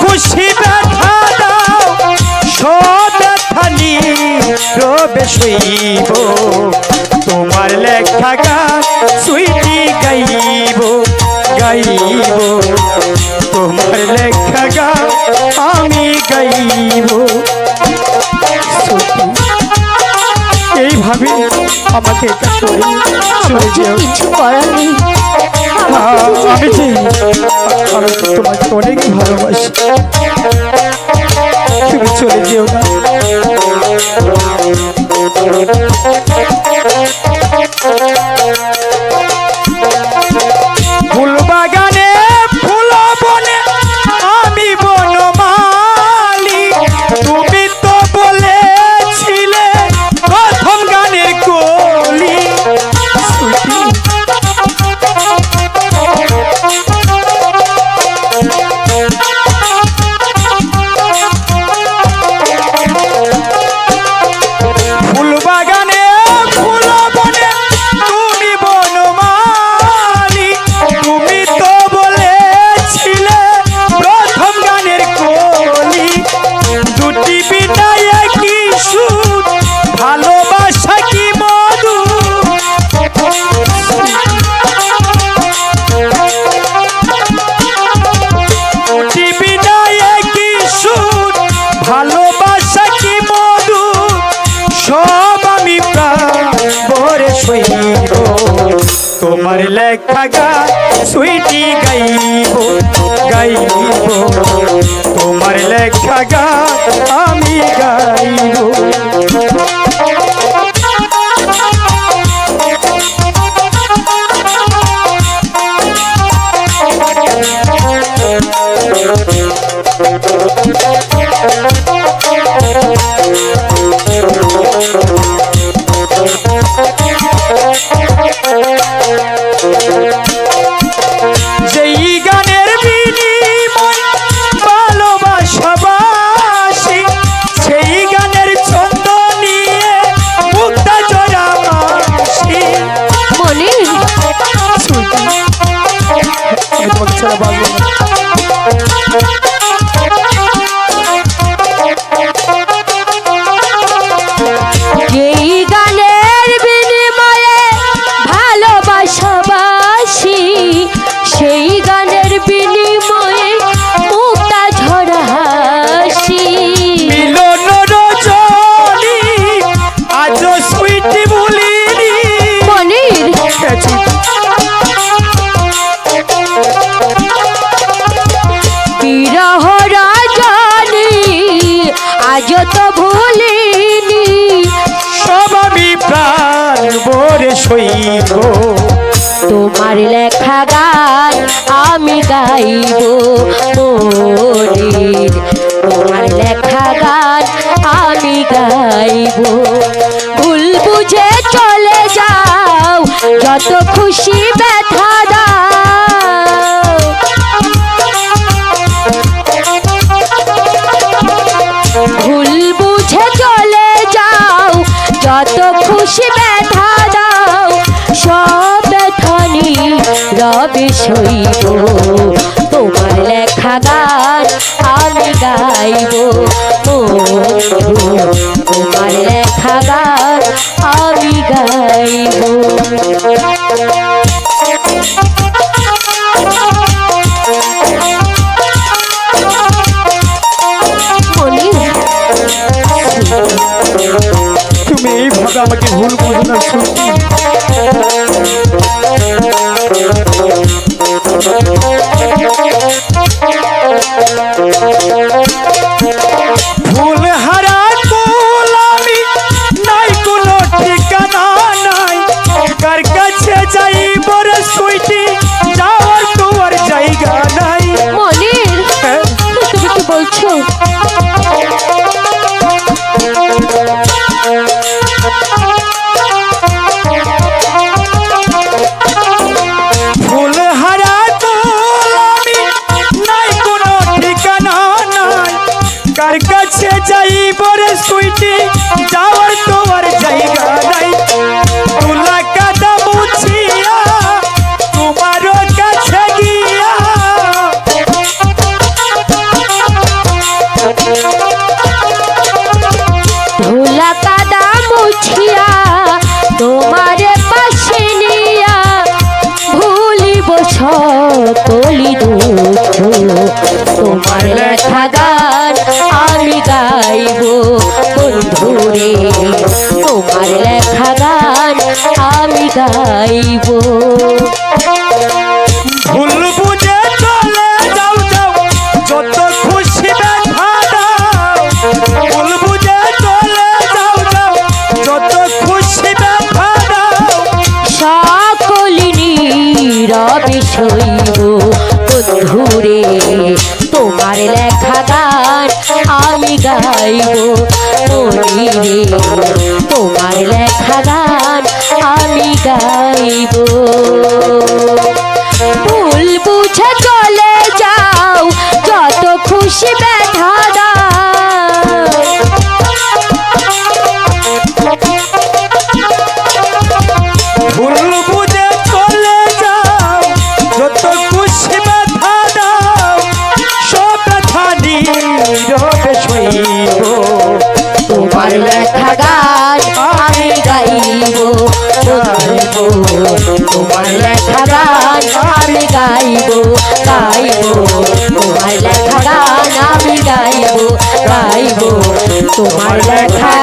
খুশি ব্যথা দাও সদাথানি রবে তোমার লেখা গান সুইটি গাইব গাইব। তোমার লেখা গান আমি গাইব। এইভাবে আমাকে এটা শরীর কিছু করার ভালোবাসি তুমি ভালোবাসা কি মধু? সব আমি ভরে সইব। তোমার লেখা গা সুইটি গাইব গাইব। তোমার লেখা গান ছাড়া বাঁচবো না আজ তো ভুলিনি। সব আমি প্রাণ ভরে সইব। তোমার লেখা গান আমি গাইব মনির। তোমার লেখা গান আমি গাইব। ভুল বুঝে চলে যাও যত খুশি ব্যথা রবে সইব তোমার লেখা গান আমি গাইব তোমার লেখা গান আমি গাইব আমাকে ভুল বুঝো কার কাছে যাই বরে সুইটি, যাওয়ার তোমার জায়গা নাই। তুলা কাদা মুছিয়া, তোমার কাছে গিয়া। ধুলা কাদা মুছিয়া, তোমার পাশে নিয়া, ভুলিব সকলি দূর নীরবে শৈব বন্ধুরে, তোমার লেখা গান আমি গাইব। বন্ধুরে তোমার লেখা গান আমি গাইব। ভুল বুঝে চলে যাও, যত খুশি ব্যথা দাও। তোমার দেখা